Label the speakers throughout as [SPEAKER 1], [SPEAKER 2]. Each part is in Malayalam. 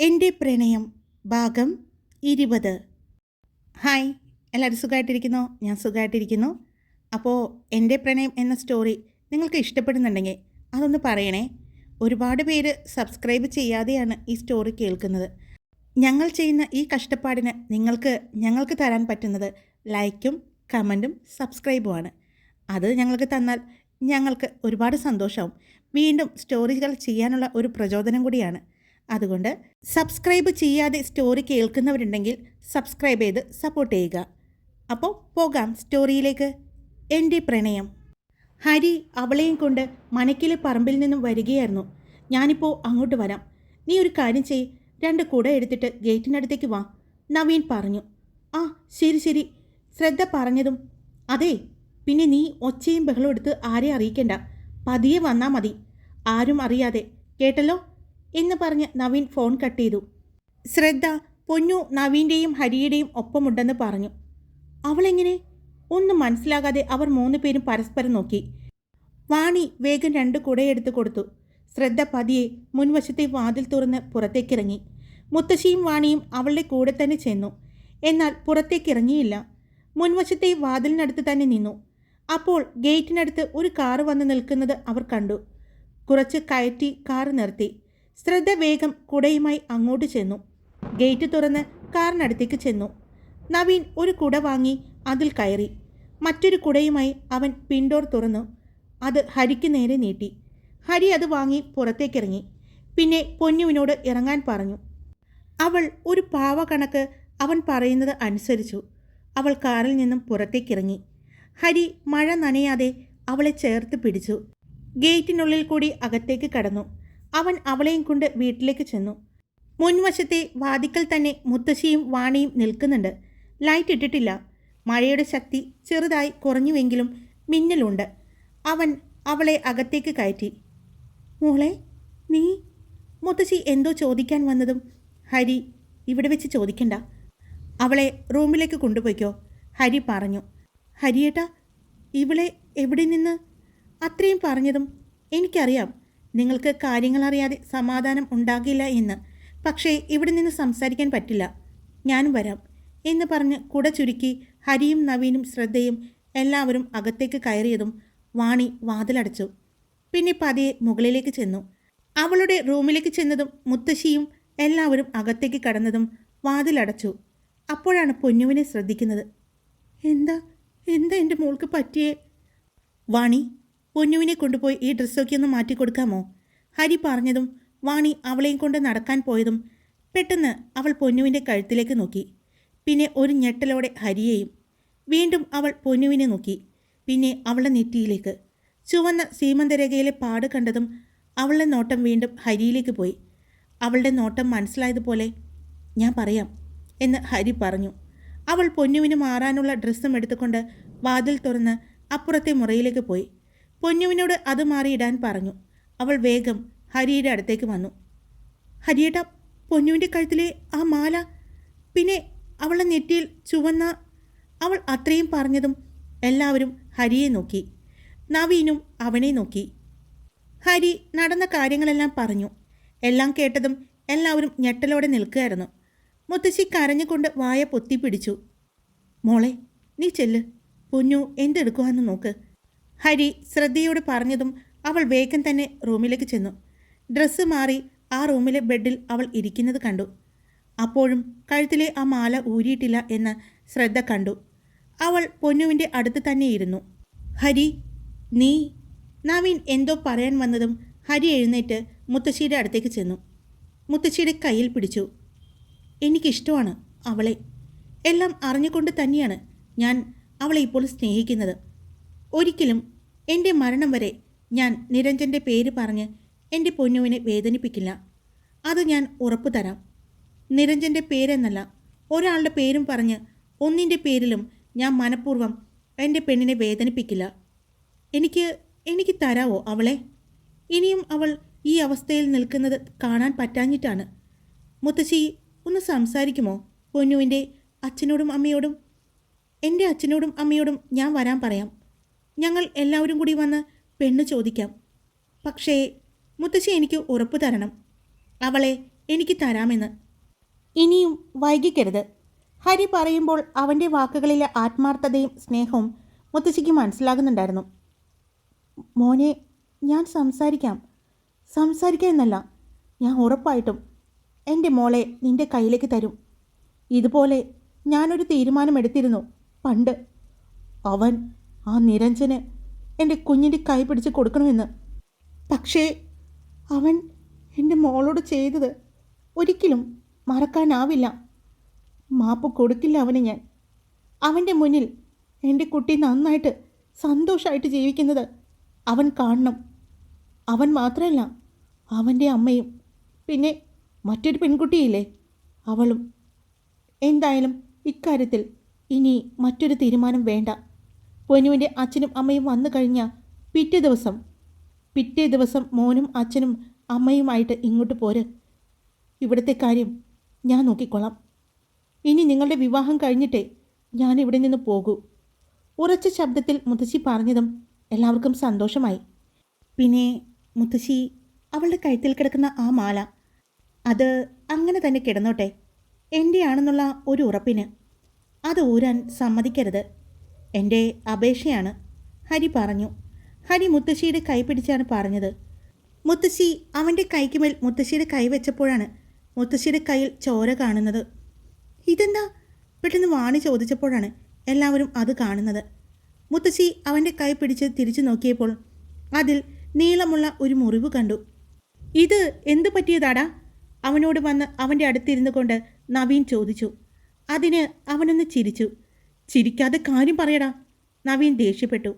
[SPEAKER 1] എന്റെ പ്രണയം ഭാഗം ഇരുപത്. ഹായ് എല്ലാവരും സുഖമായിട്ടിരിക്കുന്നു? ഞാൻ സുഖമായിട്ടിരിക്കുന്നു. അപ്പോൾ എന്റെ പ്രണയം എന്ന സ്റ്റോറി നിങ്ങൾക്ക് ഇഷ്ടപ്പെടുന്നുണ്ടെങ്കിൽ അതൊന്ന് പറയണേ. ഒരുപാട് പേര് സബ്സ്ക്രൈബ് ചെയ്യാതെയാണ് ഈ സ്റ്റോറി കേൾക്കുന്നത്. ഞങ്ങൾ ചെയ്യുന്ന ഈ കഷ്ടപ്പാടിന് നിങ്ങൾക്ക് ഞങ്ങൾക്ക് തരാൻ പറ്റുന്നത് ലൈക്കും കമന്റും സബ്സ്ക്രൈബുമാണ് അത് ഞങ്ങൾക്ക് തന്നാൽ ഞങ്ങൾക്ക് ഒരുപാട് സന്തോഷവും. വീണ്ടും സ്റ്റോറികൾ ചെയ്യാനുള്ള ഒരു പ്രചോദനം കൂടിയാണ്. അതുകൊണ്ട് സബ്സ്ക്രൈബ് ചെയ്യാതെ സ്റ്റോറി കേൾക്കുന്നവരുണ്ടെങ്കിൽ സബ്സ്ക്രൈബ് ചെയ്ത് സപ്പോർട്ട് ചെയ്യുക. അപ്പോൾ പോകാം സ്റ്റോറിയിലേക്ക്. എന്റെ പ്രണയം. ഹരി അവളെയും കൊണ്ട് മനക്കിലെ പറമ്പിൽ നിന്നും വരികയായിരുന്നു. ഞാനിപ്പോൾ അങ്ങോട്ട് വരാം. നീ ഒരു കാര്യം ചെയ് രണ്ട് കുട എടുത്തിട്ട് ഗേറ്റിനടുത്തേക്ക് വാ. നവീൻ പറഞ്ഞു. ആ ശരി ശരി. ശ്രദ്ധ പറഞ്ഞതും അതെ. പിന്നെ നീ ഒച്ചയും ബഹളം എടുത്ത് ആരെയും അറിയിക്കണ്ട. പതിയെ വന്നാൽ മതി. ആരും അറിയാതെ. കേട്ടല്ലോ? എന്ന് പറഞ്ഞ് നവീൻ ഫോൺ കട്ട് ചെയ്തു. ശ്രദ്ധ പൊന്നു നവീന്റെയും ഹരിയുടെയും ഒപ്പമുണ്ടെന്ന് പറഞ്ഞു. അവളെങ്ങനെ? ഒന്നും മനസ്സിലാകാതെ അവർ മൂന്ന് പേരും പരസ്പരം നോക്കി. വാണി വേഗം രണ്ട് കുടയെടുത്ത് കൊടുത്തു. ശ്രദ്ധ പതിയെ മുൻവശത്തെ വാതിൽ തുറന്ന് പുറത്തേക്കിറങ്ങി. മുത്തശ്ശിയും വാണിയും അവളുടെ കൂടെ തന്നെ ചെന്നു. എന്നാൽ പുറത്തേക്കിറങ്ങിയില്ല. മുൻവശത്തെ വാതിലിനടുത്ത് തന്നെ നിന്നു. അപ്പോൾ ഗേറ്റിനടുത്ത് ഒരു കാറ് വന്ന് നിൽക്കുന്നത് അവർ കണ്ടു. കുറച്ച് കയറ്റി കാറ് നിർത്തി. ശ്രദ്ധ വേഗം കുടയുമായി അങ്ങോട്ട് ചെന്നു. ഗേറ്റ് തുറന്ന് കാറിനടുത്തേക്ക് ചെന്നു. നവീൻ ഒരു കുട വാങ്ങി അതിൽ കയറി. മറ്റൊരു കുടയുമായി അവൻ പിൻഡോർ തുറന്നു. അത് ഹരിക്ക് നേരെ നീട്ടി. ഹരി അത് വാങ്ങി പുറത്തേക്കിറങ്ങി. പിന്നെ പൊന്നുവിനോട് ഇറങ്ങാൻ പറഞ്ഞു. അവൾ ഒരു പാവ കണക്ക് അവൻ പറയുന്നത് അനുസരിച്ചു. അവൾ കാറിൽ നിന്നും പുറത്തേക്കിറങ്ങി. ഹരി മഴ നനയാതെ അവളെ ചേർത്ത് പിടിച്ചു. ഗേറ്റിനുള്ളിൽ കൂടി അകത്തേക്ക് കടന്നു. അവൻ അവളെയും കൊണ്ട് വീട്ടിലേക്ക് ചെന്നു. മുൻവശത്തെ വാതിക്കൽ തന്നെ മുത്തശ്ശിയും വാണിയും നിൽക്കുന്നുണ്ട്. ലൈറ്റ് ഇട്ടിട്ടില്ല. മഴയുടെ ശക്തി ചെറുതായി കുറഞ്ഞുവെങ്കിലും മിന്നലുണ്ട്. അവൻ അവളെ അകത്തേക്ക് കയറ്റി. മോളെ നീ? മുത്തശ്ശി എന്തോ ചോദിക്കാൻ വന്നതും ഹരി ഇവിടെ വെച്ച് ചോദിക്കണ്ട. അവളെ റൂമിലേക്ക് കൊണ്ടുപോയിക്കോ ഹരി പറഞ്ഞു. ഹരിയേട്ടാ ഇവളെ എവിടെ നിന്ന്? അത്രയും പറഞ്ഞതും എനിക്കറിയാം. നിങ്ങൾക്ക് കാര്യങ്ങൾ അറിയാതെ സമാധാനം ഉണ്ടാകില്ല എന്ന്. പക്ഷേ ഇവിടെ നിന്ന് സംസാരിക്കാൻ പറ്റില്ല. ഞാൻ വരാം എന്ന് പറഞ്ഞ് കുട ചുരുക്കി ഹരിയും നവീനും ശ്രദ്ധയും എല്ലാവരും അകത്തേക്ക് കയറിയതും വാണി വാതിലടച്ചു. പിന്നെ പതിയെ മുകളിലേക്ക് ചെന്നു. അവളുടെ റൂമിലേക്ക് ചെന്നതും മുത്തശ്ശിയും എല്ലാവരും അകത്തേക്ക് കടന്നതും വാതിലടച്ചു. അപ്പോഴാണ് പൊന്നുവിനെ ശ്രദ്ധിക്കുന്നത്. എന്താ? എന്താ എന്റെ മോൾക്ക് പറ്റിയേ? വാണി പൊന്നുവിനെ കൊണ്ടുപോയി ഈ ഡ്രസ്സൊക്കെ ഒന്ന് മാറ്റി കൊടുക്കാമോ? ഹരി പറഞ്ഞതും വാണി അവളെയും കൊണ്ട് നടക്കാൻ പോയതും പെട്ടെന്ന് അവൾ പൊന്നുവിന്റെ കഴുത്തിലേക്ക് നോക്കി. പിന്നെ ഒരു ഞെട്ടലോടെ ഹരിയെയും വീണ്ടും അവൾ പൊന്നുവിനെ നോക്കി. പിന്നെ അവളുടെ നെറ്റിയിലേക്ക്. ചുവന്ന സീമന്തരേഖയിലെ പാട് കണ്ടതും അവളുടെ നോട്ടം വീണ്ടും ഹരിയിലേക്ക് പോയി. അവളുടെ നോട്ടം മനസ്സിലായതുപോലെ ഞാൻ പറയാം എന്ന് ഹരി പറഞ്ഞു. അവൾ പൊന്നുവിന് മാറാനുള്ള ഡ്രസ്സും എടുത്തുകൊണ്ട് വാതിൽ തുറന്ന് അപ്പുറത്തെ മുറിയിലേക്ക് പോയി. പൊന്നുവിനോട് അത് മാറിയിടാൻ പറഞ്ഞു. അവൾ വേഗം ഹരിയുടെ അടുത്തേക്ക് വന്നു. ഹരിയേട്ട പൊന്നുവിന്റെ കഴുത്തിലെ ആ മാല. പിന്നെ അവളെ നെറ്റിയിൽ ചുവന്ന അവൾ അത്രയും പറഞ്ഞതും എല്ലാവരും ഹരിയെ നോക്കി. നവീനും അവനെ നോക്കി. ഹരി നടന്ന കാര്യങ്ങളെല്ലാം പറഞ്ഞു. എല്ലാം കേട്ടതും എല്ലാവരും ഞെട്ടലോടെ നിൽക്കുകയായിരുന്നു. മുത്തശ്ശി കരഞ്ഞുകൊണ്ട് വായ പൊത്തി പിടിച്ചു. മോളെ നീ ചെല്ല്. പൊന്നു എന്തെടുക്കുവാന്ന് നോക്ക്. ഹരി ശ്രദ്ധയോട് പറഞ്ഞതും അവൾ വേഗം തന്നെ റൂമിലേക്ക് ചെന്നു. ഡ്രസ്സ് മാറി ആ റൂമിലെ ബെഡിൽ അവൾ ഇരിക്കുന്നത് കണ്ടു. അപ്പോഴും കഴുത്തിലെ ആ മാല ഊരിയിട്ടില്ല എന്ന് ശ്രദ്ധ കണ്ടു. അവൾ പൊന്നുവിന്റെ അടുത്ത് തന്നെയിരുന്നു ഹരി നീ? നവീൻ എന്തോ പറയാൻ വന്നതും ഹരി എഴുന്നേറ്റ് മുത്തശ്ശിയുടെ അടുത്തേക്ക് ചെന്നു. മുത്തശ്ശിയുടെ കയ്യിൽ പിടിച്ചു. എനിക്കിഷ്ടമാണ് അവളെ. എല്ലാം അറിഞ്ഞുകൊണ്ട് തന്നെയാണ് ഞാൻ അവളെ ഇപ്പോൾ സ്നേഹിക്കുന്നത്. ഒരിക്കലും എന്റെ മരണം വരെ ഞാൻ നിരഞ്ജന്റെ പേര് പറഞ്ഞ് എന്റെ പൊന്നുവിനെ വേദനിപ്പിക്കില്ല. അത് ഞാൻ ഉറപ്പു തരാം. നിരഞ്ജന്റെ പേരെന്നല്ല ഒരാളുടെ പേരും പറഞ്ഞ് ഒന്നിന്റെ പേരിലും ഞാൻ മനഃപൂർവം എന്റെ പെണ്ണിനെ വേദനിപ്പിക്കില്ല. എനിക്ക് എനിക്ക് തരാവോ അവളെ? ഇനിയും അവൾ ഈ അവസ്ഥയിൽ നിൽക്കുന്നത് കാണാൻ പറ്റാഞ്ഞിട്ടാണ്. മുത്തശ്ശി ഒന്ന് സംസാരിക്കുമോ? പൊന്നുവിന്റെ അച്ഛനോടും അമ്മയോടും? എന്റെ അച്ഛനോടും അമ്മയോടും ഞാൻ വരാൻ പറയാം. ഞങ്ങൾ എല്ലാവരും കൂടി വന്ന് പെണ്ണ് ചോദിക്കാം. പക്ഷേ മുത്തശ്ശി എനിക്ക് ഉറപ്പ് തരണം. അവളെ എനിക്ക് തരാമെന്ന്. ഇനിയും വൈകിക്കരുത്. ഹരി പറയുമ്പോൾ അവന്റെ വാക്കുകളിലെ ആത്മാർത്ഥതയും സ്നേഹവും മുത്തശ്ശിക്ക് മനസ്സിലാകുന്നുണ്ടായിരുന്നു. മോനെ ഞാൻ സംസാരിക്കാം. സംസാരിക്കാം എന്നല്ല ഞാൻ ഉറപ്പായിട്ടും എന്റെ മോളെ നിന്റെ കയ്യിലേക്ക് തരും. ഇതുപോലെ ഞാനൊരു തീരുമാനമെടുത്തിരുന്നു. പണ്ട് അവൻ ആ നിരഞ്ജന് എന്റെ കുഞ്ഞിന്റെ കൈ പിടിച്ച് കൊടുക്കണമെന്ന്. പക്ഷേ അവൻ എന്റെ മോളോട് ചെയ്തത് ഒരിക്കലും മറക്കാനാവില്ല. മാപ്പ് കൊടുക്കില്ല അവന് ഞാൻ. അവന്റെ മുന്നിൽ എന്റെ കുട്ടി നന്നായിട്ട് സന്തോഷമായിട്ട് ജീവിക്കുന്നത് അവൻ കാണണം. അവൻ മാത്രമല്ല അവന്റെ അമ്മയും പിന്നെ മറ്റൊരു പെൺകുട്ടിയില്ലേ? അവളും. എന്തായാലും ഇക്കാര്യത്തിൽ ഇനി മറ്റൊരു തീരുമാനം വേണ്ട. പൊന്നുവിന്റെ അച്ഛനും അമ്മയും വന്നു കഴിഞ്ഞാൽ പിറ്റേ ദിവസം പിറ്റേ ദിവസം മോനും അച്ഛനും അമ്മയുമായിട്ട് ഇങ്ങോട്ട് പോര്. ഇവിടുത്തെ കാര്യം ഞാൻ നോക്കിക്കൊള്ളാം. ഇനി നിങ്ങളുടെ വിവാഹം കഴിഞ്ഞിട്ടേ ഞാൻ ഇവിടെ നിന്ന് പോകൂ. ഉറച്ച ശബ്ദത്തിൽ മുത്തശ്ശി പറഞ്ഞതും എല്ലാവർക്കും സന്തോഷമായി. പിന്നെ മുത്തശ്ശി അവളുടെ കഴുത്തിൽ കിടക്കുന്ന ആ മാല അത് അങ്ങനെ തന്നെ കിടന്നോട്ടെ. എന്റെയാണെന്നുള്ള ഒരു ഉറപ്പിന്. അത് ഊരാൻ സമ്മതിക്കരുത്. എന്റെ അപേക്ഷയാണ്. ഹരി പറഞ്ഞു. ഹരി മുത്തശ്ശിയുടെ കൈ പിടിച്ചാണ് പറഞ്ഞത്. മുത്തശ്ശി അവന്റെ കൈക്കുമേൽ മുത്തശ്ശിയുടെ കൈ വെച്ചപ്പോഴാണ് മുത്തശ്ശിയുടെ കയ്യിൽ ചോര കാണുന്നത്. ഇതെന്താ? പെട്ടെന്ന് വാണി ചോദിച്ചപ്പോഴാണ് എല്ലാവരും അത് കാണുന്നത്. മുത്തശ്ശി അവന്റെ കൈ പിടിച്ച് തിരിച്ചു നോക്കിയപ്പോൾ അതിൽ നീളമുള്ള ഒരു മുറിവ് കണ്ടു. ഇത് എന്ത് പറ്റിയതാടാ? അവനോട് വന്ന് അവന്റെ അടുത്തിരുന്നു കൊണ്ട് നവീൻ ചോദിച്ചു. അതിന് അവനൊന്ന് ചിരിച്ചു. ചിരിക്കാതെ കാര്യം പറയടാ. നവീൻ ദേഷ്യപ്പെട്ടു.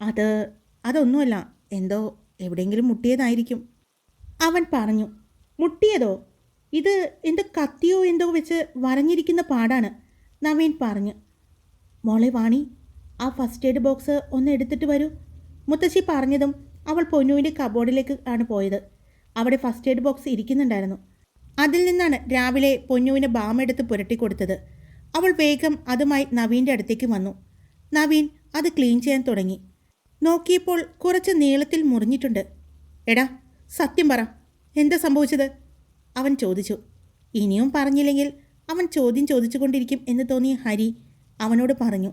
[SPEAKER 1] അത് അതൊന്നുമല്ല. എന്തോ എവിടെയെങ്കിലും മുട്ടിയതായിരിക്കും. അവൻ പറഞ്ഞു മുട്ടിയതോ? ഇത് എന്തോ കത്തിയോ എന്തോ വെച്ച് വരഞ്ഞിരിക്കുന്ന പാടാണ് നവീൻ പറഞ്ഞു. മോളെ വാണി ആ ഫസ്റ്റ് എയ്ഡ് ബോക്സ് ഒന്ന് എടുത്തിട്ട് വരൂ. മുത്തശ്ശി പറഞ്ഞതും അവൾ പൊന്നുവിന്റെ കബോർഡിലേക്ക് ആണ് പോയത്. അവിടെ ഫസ്റ്റ് എയ്ഡ് ബോക്സ് ഇരിക്കുന്നുണ്ടായിരുന്നു. അതിൽ നിന്നാണ് രാവിലെ പൊന്നുവിന് ബാമെടുത്ത് പുരട്ടിക്കൊടുത്തത്. പുരട്ടി കൊടുത്തത് അവൾ വേഗം അതുമായി നവീന്റെ അടുത്തേക്ക് വന്നു. നവീൻ അത് ക്ലീൻ ചെയ്യാൻ തുടങ്ങി. നോക്കിയപ്പോൾ കുറച്ച് നീളത്തിൽ മുറിഞ്ഞിട്ടുണ്ട്. എടാ സത്യം പറ എന്താ സംഭവിച്ചത്? അവൻ ചോദിച്ചു. ഇനിയും പറഞ്ഞില്ലെങ്കിൽ അവൻ ചോദ്യം ചോദിച്ചുകൊണ്ടിരിക്കും എന്ന് തോന്നിയ ഹരി അവനോട് പറഞ്ഞു.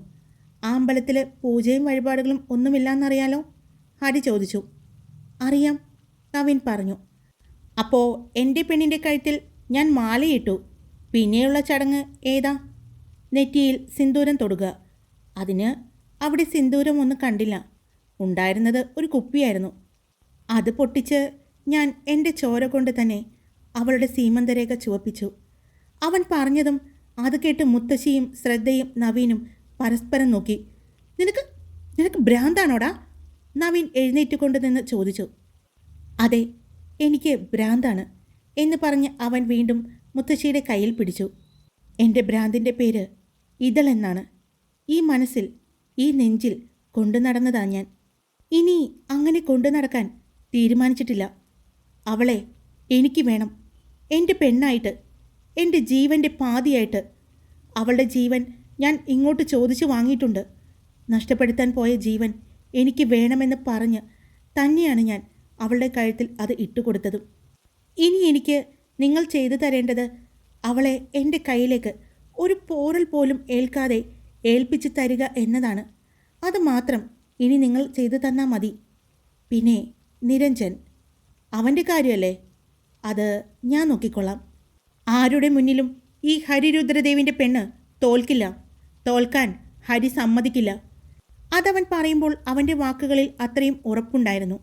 [SPEAKER 1] ആ അമ്പലത്തിൽ പൂജയും വഴിപാടുകളും ഒന്നുമില്ലാന്നറിയാലോ? ഹരി ചോദിച്ചു. അറിയാം നവീൻ പറഞ്ഞു. അപ്പോൾ എന്റെ പെണ്ണിന്റെ കഴുത്തിൽ ഞാൻ മാലയിട്ടു. പിന്നെയുള്ള ചടങ്ങ് ഏതാ? നെറ്റിയിൽ സിന്ദൂരം തൊടുക. അതിന് അവിടെ സിന്ദൂരം ഒന്നും കണ്ടില്ല. ഉണ്ടായിരുന്നത് ഒരു കുപ്പിയായിരുന്നു. അത് പൊട്ടിച്ച് ഞാൻ എന്റെ ചോര കൊണ്ട് തന്നെ അവളുടെ സീമന്തരേഖ ചുവപ്പിച്ചു. അവൻ പറഞ്ഞതും അത് കേട്ട് മുത്തശ്ശിയും ശ്രദ്ധയും നവീനും പരസ്പരം നോക്കി. നിനക്ക് നിനക്ക് ഭ്രാന്താണോടാ? നവീൻ എഴുന്നേറ്റ് എഴുന്നേറ്റുകൊണ്ട് നിന്ന് ചോദിച്ചു. അതെ എനിക്ക് ഭ്രാന്താണ് എന്ന് പറഞ്ഞ് അവൻ വീണ്ടും മുത്തശ്ശിയുടെ കയ്യിൽ പിടിച്ചു. എന്റെ ഭ്രാന്തിന്റെ പേര് ഇതളെന്നാണ്. ഈ മനസ്സിൽ ഈ നെഞ്ചിൽ കൊണ്ടു നടന്നതാ ഞാൻ. ഇനി അങ്ങനെ കൊണ്ടു നടക്കാൻ തീരുമാനിച്ചിട്ടില്ല. അവളെ എനിക്ക് വേണം. എന്റെ പെണ്ണായിട്ട് എന്റെ ജീവന്റെ പാതിയായിട്ട്. അവളുടെ ജീവൻ ഞാൻ ഇങ്ങോട്ട് ചോദിച്ചു വാങ്ങിയിട്ടുണ്ട്. നഷ്ടപ്പെടുത്താൻ പോയ ജീവൻ എനിക്ക് വേണമെന്ന് പറഞ്ഞ് തന്നെയാണ് ഞാൻ അവളുടെ കഴുത്തിൽ അത് ഇട്ടുകൊടുത്തതും. ഇനി എനിക്ക് നിങ്ങൾ ചെയ്തു തരേണ്ടത് അവളെ എന്റെ കയ്യിലേക്ക് ഒരു പോറൽ പോലും ഏൽക്കാതെ ഏൽപ്പിച്ചു തരിക എന്നതാണ്. അത് മാത്രം ഇനി നിങ്ങൾ ചെയ്തു തന്നാൽ മതി. പിന്നെ നിരഞ്ജൻ അവന്റെ കാര്യമല്ലേ? അത് ഞാൻ നോക്കിക്കൊള്ളാം. ആരുടെ മുന്നിലും ഈ ഹരിരുദ്രദേവിന്റെ പെണ്ണ് തോൽക്കില്ല. തോൽക്കാൻ ഹരി സമ്മതിക്കില്ല. അതവൻ പറയുമ്പോൾ അവന്റെ വാക്കുകളിൽ അത്രയും ഉറപ്പുണ്ടായിരുന്നു.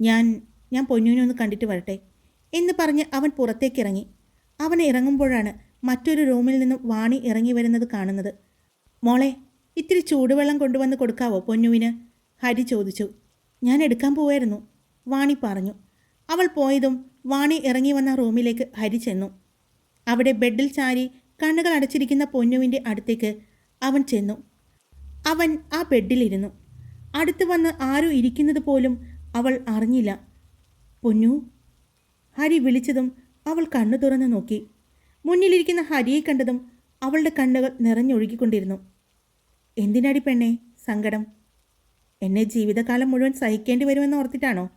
[SPEAKER 1] ഞാൻ ഞാൻ പൊന്നുവിനെ ഒന്ന് കണ്ടിട്ട് വരട്ടെ എന്ന് പറഞ്ഞ് അവൻ പുറത്തേക്കിറങ്ങി. അവൻ ഇറങ്ങുമ്പോഴാണ് മറ്റൊരു റൂമിൽ നിന്നും വാണി ഇറങ്ങി വരുന്നത് കാണുന്നത്. മോളെ ഇത്തിരി ചൂടുവെള്ളം കൊണ്ടുവന്ന് കൊടുക്കാവോ പൊന്നുവിന്? ഹരി ചോദിച്ചു. ഞാൻ എടുക്കാൻ പോവായിരുന്നു. വാണി പറഞ്ഞു. അവൾ പോയതും വാണി ഇറങ്ങി വന്ന റൂമിലേക്ക് ഹരി ചെന്നു. അവിടെ ബെഡിൽ ചാരി കണ്ണുകൾ അടച്ചിരിക്കുന്ന പൊന്നുവിന്റെ അടുത്തേക്ക് അവൻ ചെന്നു. അവൻ ആ ബെഡിലിരുന്നു. അടുത്ത് വന്ന് ആരോ ഇരിക്കുന്നത് പോലും അവൾ അറിഞ്ഞില്ല. പൊന്നു? ഹരി വിളിച്ചതും അവൾ കണ്ണു തുറന്ന് നോക്കി. മുന്നിലിരിക്കുന്ന ഹരിയെ കണ്ടതും അവളുടെ കണ്ണുകൾ നിറഞ്ഞൊഴുകിക്കൊണ്ടിരുന്നു. എന്തിനടി പെണ്ണെ സങ്കടം? എന്നെ ജീവിതകാലം മുഴുവൻ സഹിക്കേണ്ടി വരുമെന്ന് ഓർത്തിട്ടാണോ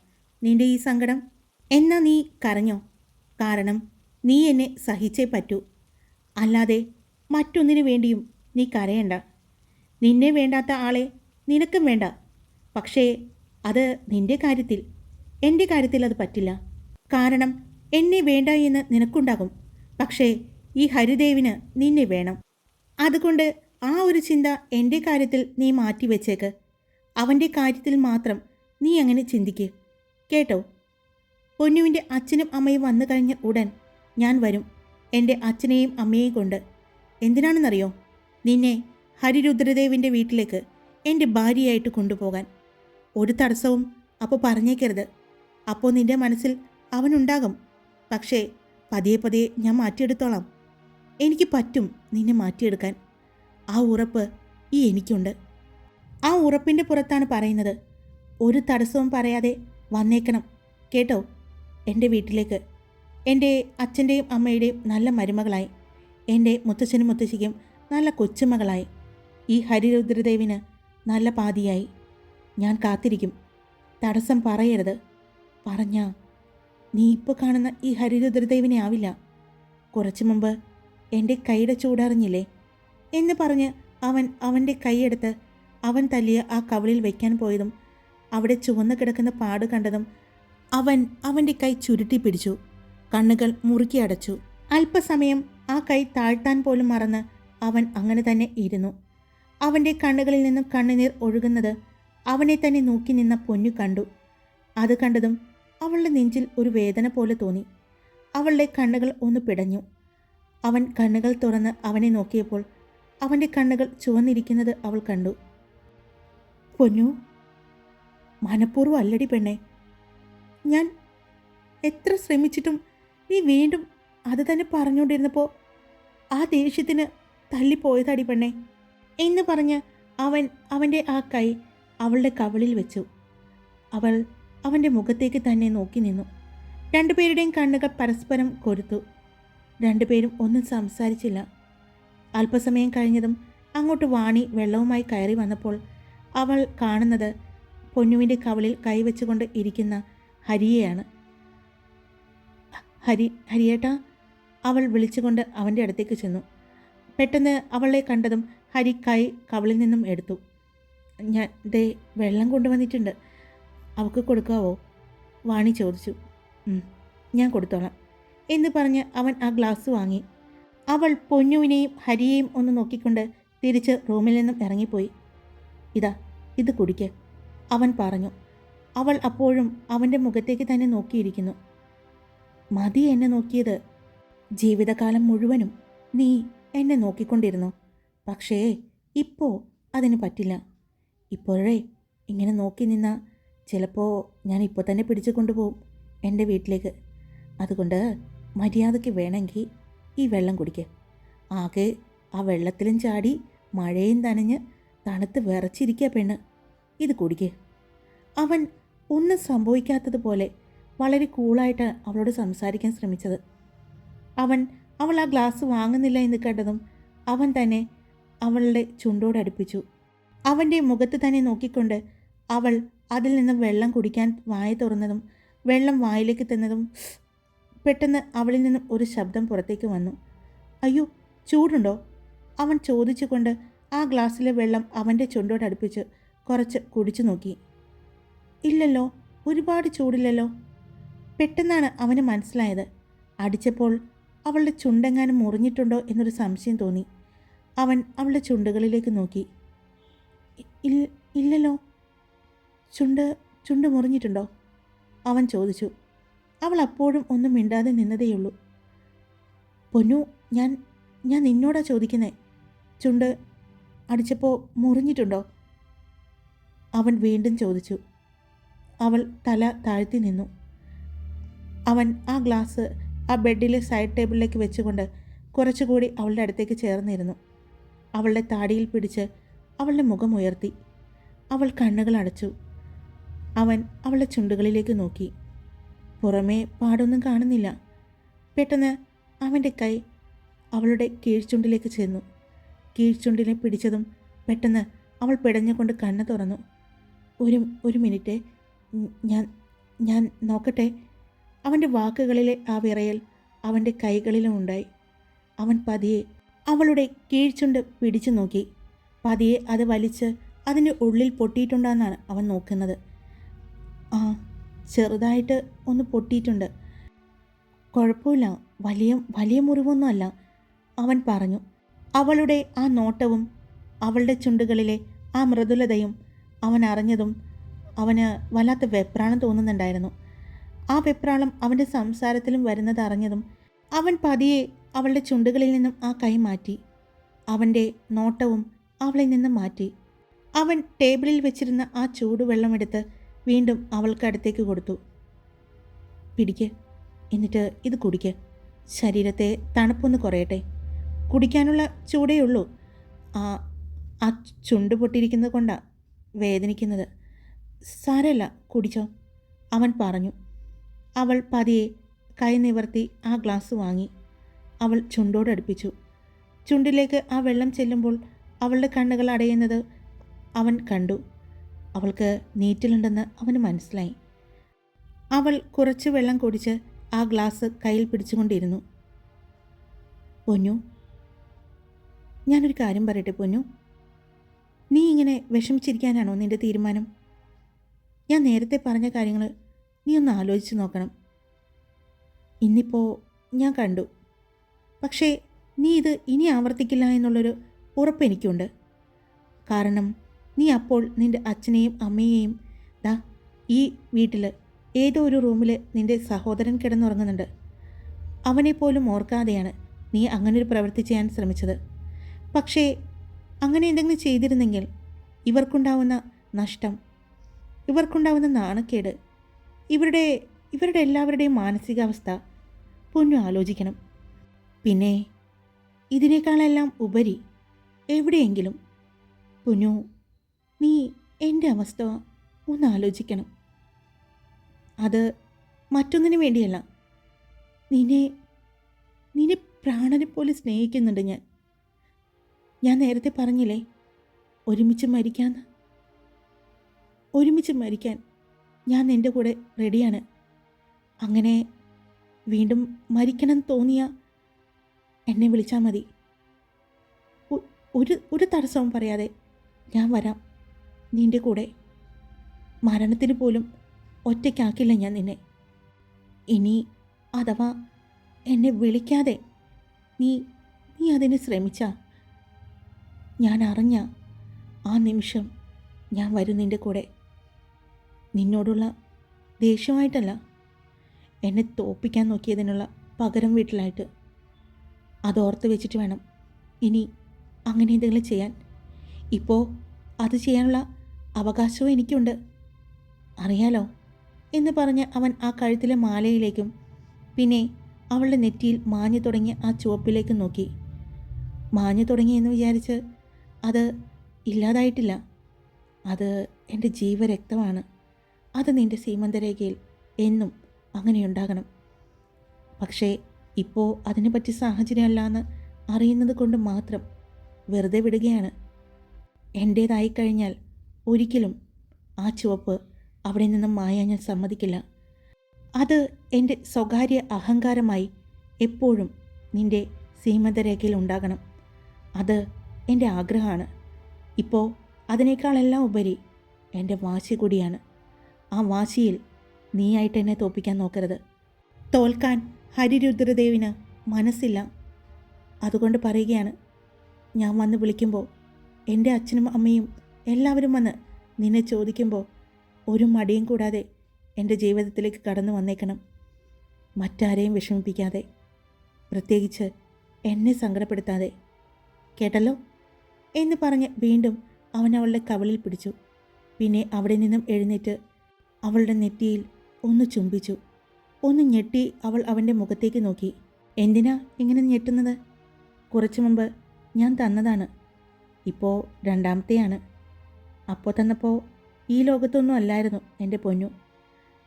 [SPEAKER 1] നിന്റെ ഈ സങ്കടം? എന്നാ നീ കരഞ്ഞോ? കാരണം നീ എന്നെ സഹിച്ചേ പറ്റൂ. അല്ലാതെ മറ്റൊന്നിനു വേണ്ടിയും നീ കരയണ്ട. നിന്നെ വേണ്ടാത്ത ആളെ നിനക്കും വേണ്ട. പക്ഷേ അത് നിന്റെ കാര്യത്തിൽ എന്റെ കാര്യത്തിൽ അത് പറ്റില്ല. കാരണം എന്നെ വേണ്ട എന്ന് നിനക്കുണ്ടാകും. പക്ഷേ ഈ ഹരിദേവിന് നിന്നെ വേണം. അതുകൊണ്ട് ആ ഒരു ചിന്ത എന്റെ കാര്യത്തിൽ നീ മാറ്റിവെച്ചേക്ക്. അവന്റെ കാര്യത്തിൽ മാത്രം നീ അങ്ങനെ ചിന്തിക്ക്. കേട്ടോ? പൊന്നുവിന്റെ അച്ഛനും അമ്മയും വന്നു കഴിഞ്ഞ ഉടൻ ഞാൻ വരും. എന്റെ അച്ഛനെയും അമ്മയെയും കൊണ്ട്. എന്തിനാണെന്നറിയോ? നിന്നെ ഹരിരുദ്രദേവിന്റെ വീട്ടിലേക്ക് എന്റെ ഭാര്യയായിട്ട് കൊണ്ടുപോകാൻ. ഒരു തടസ്സവും അപ്പോൾ പറഞ്ഞേക്കരുത്. അപ്പോൾ നിന്റെ മനസ്സിൽ അവനുണ്ടാകും. പക്ഷേ പതിയെ പതിയെ ഞാൻ മാറ്റിയെടുത്തോളാം. എനിക്ക് പറ്റും നിന്നെ മാറ്റിയെടുക്കാൻ. ആ ഉറപ്പ് ഈ എനിക്കുണ്ട്. ആ ഉറപ്പിന്റെ പുറത്താണ് പറയുന്നത്. ഒരു തടസ്സവും പറയാതെ വന്നേക്കണം. കേട്ടോ? എന്റെ വീട്ടിലേക്ക്. എന്റെ അച്ഛന്റെയും അമ്മയുടെയും നല്ല മരുമകളായി. എന്റെ മുത്തച്ഛനും മുത്തശ്ശിക്കും നല്ല കൊച്ചുമകളായി. ഈ ഹരിരുദ്രദേവിന് നല്ല പാതിയായി. ഞാൻ കാത്തിരിക്കും. തടസ്സം പറയരുത്. പറഞ്ഞ നീ ഇപ്പോൾ കാണുന്ന ഈ ഹരിരുദ്രദേവിനെ ആവില്ല. കുറച്ചു മുമ്പ് എന്റെ കൈയുടെ ചൂടറിഞ്ഞില്ലേ? എന്ന് പറഞ്ഞ് അവൻ അവന്റെ കൈയെടുത്ത് അവൻ തല്ലിയ ആ കവളിൽ വയ്ക്കാൻ പോയതും അവിടെ ചുവന്നു കിടക്കുന്ന പാട് കണ്ടതും അവൻ അവന്റെ കൈ ചുരുട്ടി പിടിച്ചു. കണ്ണുകൾ മുറുക്കി അടച്ചു. അല്പസമയം ആ കൈ താഴ്ത്താൻ പോലും മറന്ന് അവൻ അങ്ങനെ തന്നെ ഇരുന്നു. അവന്റെ കണ്ണുകളിൽ നിന്നും കണ്ണുനീർ ഒഴുകുന്നത് അവനെ തന്നെ നോക്കി നിന്ന പൊന്നു കണ്ടു. അത് കണ്ടതും അവളുടെ നെഞ്ചിൽ ഒരു വേദന പോലെ തോന്നി. അവളുടെ കണ്ണുകൾ ഒന്ന് പിടഞ്ഞു. അവൻ കണ്ണുകൾ തുറന്ന് അവനെ നോക്കിയപ്പോൾ അവന്റെ കണ്ണുകൾ ചുവന്നിരിക്കുന്നത് അവൾ കണ്ടു. പൊന്നു മനഃപൂർവം അല്ലടി പെണ്ണെ. ഞാൻ എത്ര ശ്രമിച്ചിട്ടും നീ വീണ്ടും അത് തന്നെ പറഞ്ഞുകൊണ്ടിരുന്നപ്പോൾ ആ ദേഷ്യത്തിന് തല്ലിപ്പോയതടി പെണ്ണെ എന്ന് പറഞ്ഞ് അവൻ അവന്റെ ആ കൈ അവളുടെ കവളിൽ വെച്ചു. അവൾ അവന്റെ മുഖത്തേക്ക് തന്നെ നോക്കി നിന്നു. രണ്ടുപേരുടെയും കണ്ണുകൾ പരസ്പരം കൊരുത്തു. രണ്ടുപേരും ഒന്നും സംസാരിച്ചില്ല. അല്പസമയം കഴിഞ്ഞതും അങ്ങോട്ട് വാണി വെള്ളവുമായി കയറി വന്നപ്പോൾ അവൾ കാണുന്നത് പൊന്നുവിന്റെ കവളിൽ കൈവച്ചുകൊണ്ട് ഇരിക്കുന്ന ഹരിയെയാണ്. ഹരി ഹരിയേട്ടാ അവൾ വിളിച്ചുകൊണ്ട് അവന്റെ അടുത്തേക്ക് ചെന്നു. പെട്ടെന്ന് അവളെ കണ്ടതും ഹരി കൈ കവളിൽ നിന്നും എടുത്തു. ഞാൻ ദേ വെള്ളം കൊണ്ടുവന്നിട്ടുണ്ട്. അവൾക്ക് കൊടുക്കാവോ? വാണി ചോദിച്ചു. ഞാൻ കൊടുത്തോളാം. എന്ന് പറഞ്ഞ് അവൻ ആ ഗ്ലാസ് വാങ്ങി. അവൾ പൊന്നുവിനെയും ഹരിയെയും ഒന്ന് നോക്കിക്കൊണ്ട് തിരിച്ച് റൂമിൽ നിന്നും ഇറങ്ങിപ്പോയി. ഇതാ ഇത് കുടിക്ക്. അവൻ പറഞ്ഞു. അവൾ അപ്പോഴും അവന്റെ മുഖത്തേക്ക് തന്നെ നോക്കിയിരിക്കുന്നു. മതി എന്നെ നോക്കിയത്. ജീവിതകാലം മുഴുവനും നീ എന്നെ നോക്കിക്കൊണ്ടിരുന്നു. പക്ഷേ ഇപ്പോൾ അതിന് പറ്റില്ല. ഇപ്പോഴേ ഇങ്ങനെ നോക്കി നിന്ന ചിലപ്പോൾ ഞാൻ ഇപ്പോൾ തന്നെ പിടിച്ചു കൊണ്ടുപോകും എന്റെ വീട്ടിലേക്ക്. അതുകൊണ്ട് മര്യാദയ്ക്ക് വേണമെങ്കിൽ ഈ വെള്ളം കുടിക്കുക ആകെ ആ വെള്ളത്തിലും ചാടി മഴയും നനഞ്ഞ് തണുത്ത് വിറച്ചിരിക്കുക പെണ്ണ്. ഇത് കുടിക്കുക അവൻ ഒന്നും സംഭവിക്കാത്തതുപോലെ വളരെ കൂളായിട്ട് അവളോട് സംസാരിക്കാൻ ശ്രമിച്ചത്. അവൻ അവൾ ആ ഗ്ലാസ് വാങ്ങുന്നില്ല എന്ന് കണ്ടതും അവൻ തന്നെ അവളുടെ ചുണ്ടോടടുപ്പിച്ചു അവന്റെ മുഖത്ത് തന്നെ നോക്കിക്കൊണ്ട് അവൾ അതിൽ നിന്ന് വെള്ളം കുടിക്കാൻ വായ തുറന്നതും വെള്ളം വായിലേക്ക് തന്നതും പെട്ടെന്ന് അവളിൽ നിന്നും ഒരു ശബ്ദം പുറത്തേക്ക് വന്നു. അയ്യോ ചൂടുണ്ടോ? അവൻ ചോദിച്ചുകൊണ്ട് ആ ഗ്ലാസ്സിലെ വെള്ളം അവന്റെ ചുണ്ടോടടുപ്പിച്ച് കുറച്ച് കുടിച്ചു നോക്കി. ഇല്ലല്ലോ ഒരുപാട് ചൂടില്ലല്ലോ. പെട്ടെന്നാണ് അവന് മനസ്സിലായത്. അടിച്ചപ്പോൾ അവളുടെ ചുണ്ടെങ്ങാനും മുറിഞ്ഞിട്ടുണ്ടോ എന്നൊരു സംശയം തോന്നി. അവൻ അവളുടെ ചുണ്ടുകളിലേക്ക് നോക്കി. "ഇ- ഇല്ലല്ലോ. ചുണ്ട് ചുണ്ട് മുറിഞ്ഞിട്ടുണ്ടോ? അവൻ ചോദിച്ചു. അവൾ അപ്പോഴും ഒന്നും മിണ്ടാതെ നിന്നതേയുള്ളൂ. പൊന്നു ഞാൻ ഞാൻ നിന്നോടാ ചോദിക്കുന്നേ. ചുണ്ട് അടിച്ചപ്പോൾ മുറിഞ്ഞിട്ടുണ്ടോ? അവൻ വീണ്ടും ചോദിച്ചു. അവൾ തല താഴ്ത്തി നിന്നു. അവൻ ആ ഗ്ലാസ് ആ ബെഡിലെ സൈഡ് ടേബിളിലേക്ക് വെച്ചുകൊണ്ട് കുറച്ചുകൂടി അവളുടെ അടുത്തേക്ക് ചേർന്നിരുന്നു. അവളുടെ താടിയിൽ പിടിച്ച് അവളുടെ മുഖം ഉയർത്തി. അവൾ കണ്ണുകൾ അടച്ചു. അവൻ അവളുടെ ചുണ്ടുകളിലേക്ക് നോക്കി. പുറമേ പാടൊന്നും കാണുന്നില്ല. പെട്ടെന്ന് അവന്റെ കൈ അവളുടെ കീഴ്ചുണ്ടിലേക്ക് ചെന്നു. കീഴ്ചുണ്ടിനെ പിടിച്ചതും പെട്ടെന്ന് അവൾ പിടഞ്ഞുകൊണ്ട് കണ്ണ് തുറന്നു. ഒരു ഒരു മിനിറ്റ്. ഞാൻ ഞാൻ നോക്കട്ടെ. അവന്റെ വാക്കുകളിലെ ആ വിറയൽ അവന്റെ കൈകളിലും ഉണ്ടായി. അവൻ പതിയെ അവളുടെ കീഴ്ച്ചുണ്ട് പിടിച്ചു നോക്കി. പതിയെ അത് വലിച്ച് അതിന്റെ ഉള്ളിൽ പൊട്ടിയിട്ടുണ്ടെന്നാണ് അവൻ നോക്കുന്നത്. ആ ചെറുതായിട്ട് ഒന്ന് പൊട്ടിയിട്ടുണ്ട്. കുഴപ്പമില്ല. വലിയ വലിയ മുറിവൊന്നുമല്ല. അവൻ പറഞ്ഞു. അവളുടെ ആ നോട്ടവും അവളുടെ ചുണ്ടുകളിലെ ആ മൃദുലതയും അവൻ അറിഞ്ഞതും അവന് വല്ലാത്ത വെപ്രാളം തോന്നുന്നുണ്ടായിരുന്നു. ആ വെപ്രാളം അവന്റെ സംസാരത്തിലും വരുന്നത് അറിഞ്ഞതും അവൻ പതിയെ അവളുടെ ചുണ്ടുകളിൽ നിന്നും ആ കൈ മാറ്റി അവന്റെ നോട്ടവും അവളിൽ നിന്നും മാറ്റി. അവൻ ടേബിളിൽ വെച്ചിരുന്ന ആ ചൂടുവെള്ളമെടുത്ത് വീണ്ടും അവൾക്ക് അടുത്തേക്ക് കൊടുത്തു. പിടിക്ക്. എന്നിട്ട് ഇത് കുടിക്ക്. ശരീരത്തെ തണുപ്പൊന്ന് കുറയട്ടെ. കുടിക്കാനുള്ള ചൂടേ ഉള്ളൂ. ആ ആ ചുണ്ട് പൊട്ടിയിരിക്കുന്നത് കൊണ്ടാണ് വേദനിക്കുന്നത്. സാരല്ല കുടിച്ചോ. അവൻ പറഞ്ഞു. അവൾ പതിയെ കൈ നിവർത്തി ആ ഗ്ലാസ് വാങ്ങി. അവൾ ചുണ്ടോട് അടുപ്പിച്ചു. ചുണ്ടിലേക്ക് ആ വെള്ളം ചെല്ലുമ്പോൾ അവളുടെ കണ്ണുകൾ അടയുന്നത് അവൻ കണ്ടു. അവൾക്ക് നീറ്റിലുണ്ടെന്ന് അവന് മനസ്സിലായി. അവൾ കുറച്ച് വെള്ളം കുടിച്ച് ആ ഗ്ലാസ് കയ്യിൽ പിടിച്ചുകൊണ്ടിരുന്നു. പൊന്നു ഞാനൊരു കാര്യം പറയട്ടെ പൊന്നു. നീ ഇങ്ങനെ വിഷമിച്ചിരിക്കാനാണോ നിന്റെ തീരുമാനം? ഞാൻ നേരത്തെ പറഞ്ഞ കാര്യങ്ങൾ നീ ഒന്ന് ആലോചിച്ച് നോക്കണം. ഇന്നിപ്പോൾ ഞാൻ കണ്ടു. പക്ഷേ നീ ഇത് ഇനി ആവർത്തിക്കില്ല എന്നുള്ളൊരു ഉറപ്പ് എനിക്കുണ്ട്. കാരണം നീ അപ്പോൾ നിന്റെ അച്ഛനെയും അമ്മയെയും ദാ ഈ വീട്ടിൽ ഏതോ ഒരു റൂമിൽ നിന്റെ സഹോദരൻ കിടന്നുറങ്ങുന്നുണ്ട്. അവനെപ്പോലും പോലും ഓർക്കാതെയാണ് നീ അങ്ങനൊരു പ്രവൃത്തി ചെയ്യാൻ ശ്രമിച്ചത്. പക്ഷേ അങ്ങനെ എന്തെങ്കിലും ചെയ്തിരുന്നെങ്കിൽ ഇവർക്കുണ്ടാവുന്ന നഷ്ടം ഇവർക്കുണ്ടാവുന്ന നാണക്കേട് ഇവരുടെ ഇവരുടെ എല്ലാവരുടെയും മാനസികാവസ്ഥ പൊന്നു ആലോചിക്കണം. പിന്നെ ഇതിനേക്കാളെല്ലാം ഉപരി എവിടെയെങ്കിലും പൊന്നു നീ എന്റെ അവസ്ഥ ഒന്ന് ആലോചിക്കണം. അത് മറ്റൊന്നിനു വേണ്ടിയല്ല. നിന്നെ നിന്നെ പ്രാണനെ പോലെ സ്നേഹിക്കുന്നുണ്ട് ഞാൻ. ഞാൻ നേരത്തെ പറഞ്ഞില്ലേ ഒരുമിച്ച് മരിക്കാന്ന്? ഒരുമിച്ച് മരിക്കാൻ ഞാൻ നിന്റെ കൂടെ റെഡിയാണ്. അങ്ങനെ വീണ്ടും മരിക്കണം തോന്നിയ എന്നെ വിളിച്ചാൽ മതി. ഒരു ഒരു തടസ്സവും പറയാതെ ഞാൻ വരാം. നിന്റെ കൂടെ മരണത്തിന് പോലും ഒറ്റയ്ക്കാക്കില്ല ഞാൻ നിന്നെ. ഇനി അഥവാ എന്നെ വിളിക്കാതെ നീ നീ അതിന് ശ്രമിച്ച ഞാൻ അറിഞ്ഞ ആ നിമിഷം ഞാൻ വരും നിന്റെ കൂടെ. നിന്നോടുള്ള ദേഷ്യമായിട്ടല്ല എന്നെ തോപ്പിക്കാൻ നോക്കിയതിനുള്ള പകരം വീട്ടിലായിട്ട്. അതോർത്ത് വെച്ചിട്ട് വേണം ഇനി അങ്ങനെ എന്തെങ്കിലും ചെയ്യാൻ. ഇപ്പോൾ അത് ചെയ്യാനുള്ള അവകാശവും എനിക്കുണ്ട്. അറിയാലോ? എന്ന് പറഞ്ഞ് അവൻ ആ കഴുത്തിലെ മാലയിലേക്കും പിന്നെ അവളുടെ നെറ്റിയിൽ മാഞ്ഞു തുടങ്ങിയ ആ ചുവപ്പിലേക്ക് നോക്കി. മാഞ്ഞു തുടങ്ങിയെന്ന് വിചാരിച്ച് അത് ഇല്ലാതായിട്ടില്ല. അത് എന്റെ ജീവരക്തമാണ്. അത് നിന്റെ സീമന്തരേഖയിൽ എന്നും അങ്ങനെയുണ്ടാകണം. പക്ഷേ ഇപ്പോൾ അതിനെപ്പറ്റി സാഹചര്യമല്ല എന്ന് അറിയുന്നത് കൊണ്ട് മാത്രം വെറുതെ വിടുകയാണ്. എന്റേതായി കഴിഞ്ഞാൽ ഒരിക്കലും ആ ചുവപ്പ് അവിടെ നിന്നും മായാൻ ഞാൻ സമ്മതിക്കില്ല. അത് എന്റെ സ്വകാര്യ അഹങ്കാരമായി എപ്പോഴും നിന്റെ സീമന്തരേഖയിൽ ഉണ്ടാകണം. അത് എന്റെ ആഗ്രഹമാണ്. ഇപ്പോൾ അതിനേക്കാളെല്ലാം ഉപരി എന്റെ വാശി കൂടിയാണ്. ആ വാശിയിൽ നീയായിട്ട് എന്നെ തോപ്പിക്കാൻ നോക്കരുത്. തോൽക്കാൻ ഹരിരുദ്രദേവിന് മനസ്സില്ല. അതുകൊണ്ട് പറയുകയാണ് ഞാൻ വന്ന് വിളിക്കുമ്പോൾ എന്റെ അച്ഛനും അമ്മയും എല്ലാവരും വന്ന് നിന്നെ ചോദിക്കുമ്പോൾ ഒരു മടിയും കൂടാതെ എന്റെ ജീവിതത്തിലേക്ക് കടന്നു വന്നേക്കണം. മറ്റാരെയും വിഷമിപ്പിക്കാതെ പ്രത്യേകിച്ച് എന്നെ സങ്കടപ്പെടുത്താതെ. കേട്ടല്ലോ? എന്ന് പറഞ്ഞ് വീണ്ടും അവൻ അവളുടെ കവളിൽ പിടിച്ചു. പിന്നെ അവിടെ നിന്നും എഴുന്നേറ്റ് അവളുടെ നെറ്റിയിൽ ഒന്ന് ചുംബിച്ചു. ഒന്ന് ഞെട്ടി അവൾ അവന്റെ മുഖത്തേക്ക് നോക്കി. എന്തിനാ ഇങ്ങനെ ഞെട്ടുന്നത്? കുറച്ചു മുമ്പ് ഞാൻ തന്നതാണ്. ഇപ്പോൾ രണ്ടാമത്തെയാണ്. അപ്പോൾ തന്നപ്പോൾ ഈ ലോകത്തൊന്നും അല്ലായിരുന്നു എന്റെ പൊന്നു.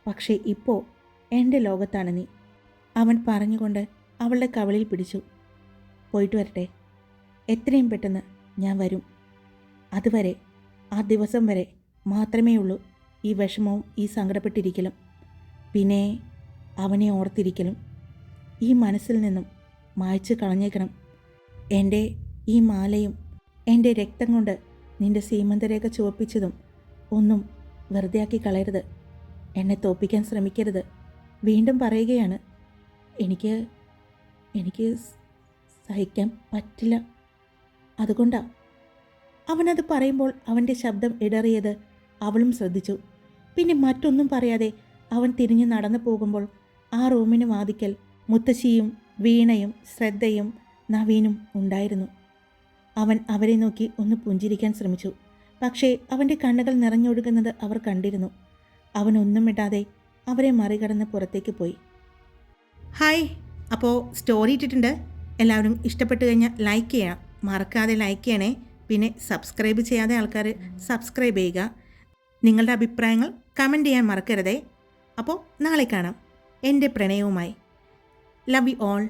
[SPEAKER 1] പക്ഷേ ഇപ്പോൾ എന്റെ ലോകത്താണ് നീ. അവൻ പറഞ്ഞുകൊണ്ട് അവളുടെ കവളിൽ പിടിച്ചു. പോയിട്ട് വരട്ടെ. എത്രയും പെട്ടെന്ന് ഞാൻ വരും. അതുവരെ ആ ദിവസം വരെ മാത്രമേ ഉള്ളൂ ഈ വിഷമവും ഈ സങ്കടപ്പെട്ടിരിക്കലും. പിന്നെ അവനെ ഓർത്തിരിക്കലും. ഈ മനസ്സിൽ നിന്നും മായ്ച്ചു കളഞ്ഞേക്കണം. എന്റെ ഈ മാലയും എന്റെ രക്തം കൊണ്ട് നിന്റെ സീമന്തരേഖ ചുവപ്പിച്ചതും ഒന്നും വെറുതെയാക്കി കളയരുത്. എന്നെ തോപ്പിക്കാൻ ശ്രമിക്കരുത്. വീണ്ടും പറയുകയാണ് എനിക്ക് എനിക്ക് സഹിക്കാൻ പറ്റില്ല. അതുകൊണ്ടാ. അവനത് പറയുമ്പോൾ അവന്റെ ശബ്ദം ഇടറിയത് അവളും ശ്രദ്ധിച്ചു. പിന്നെ മറ്റൊന്നും പറയാതെ അവൻ തിരിഞ്ഞു നടന്നു പോകുമ്പോൾ ആ റൂമിന് വാതിക്കൽ മുത്തശ്ശിയും വീണയും ശ്രദ്ധയും നവീനും ഉണ്ടായിരുന്നു. അവൻ അവരെ നോക്കി ഒന്ന് പുഞ്ചിരിക്കാൻ ശ്രമിച്ചു. പക്ഷേ അവന്റെ കണ്ണുകൾ നിറഞ്ഞൊഴുകുന്നത് അവർ കണ്ടിരുന്നു. അവൻ ഒന്നും ഇടാതെ അവരെ മറികടന്ന് പുറത്തേക്ക് പോയി. ഹായ് അപ്പോൾ സ്റ്റോറി ഇട്ടിട്ടുണ്ട്. എല്ലാവരും ഇഷ്ടപ്പെട്ടു കഴിഞ്ഞാൽ ലൈക്ക് ചെയ്യണം. മറക്കാതെ ലൈക്ക് ചെയ്യണേ. പിന്നെ സബ്സ്ക്രൈബ് ചെയ്യാതെ ആൾക്കാർ സബ്സ്ക്രൈബ് ചെയ്യുക. നിങ്ങളുടെ അഭിപ്രായങ്ങൾ കമന്റ് ചെയ്യാൻ മറക്കരുതേ. അപ്പോൾ നാളെ കാണാം. എന്റെ പ്രണയവുമായി. Love you all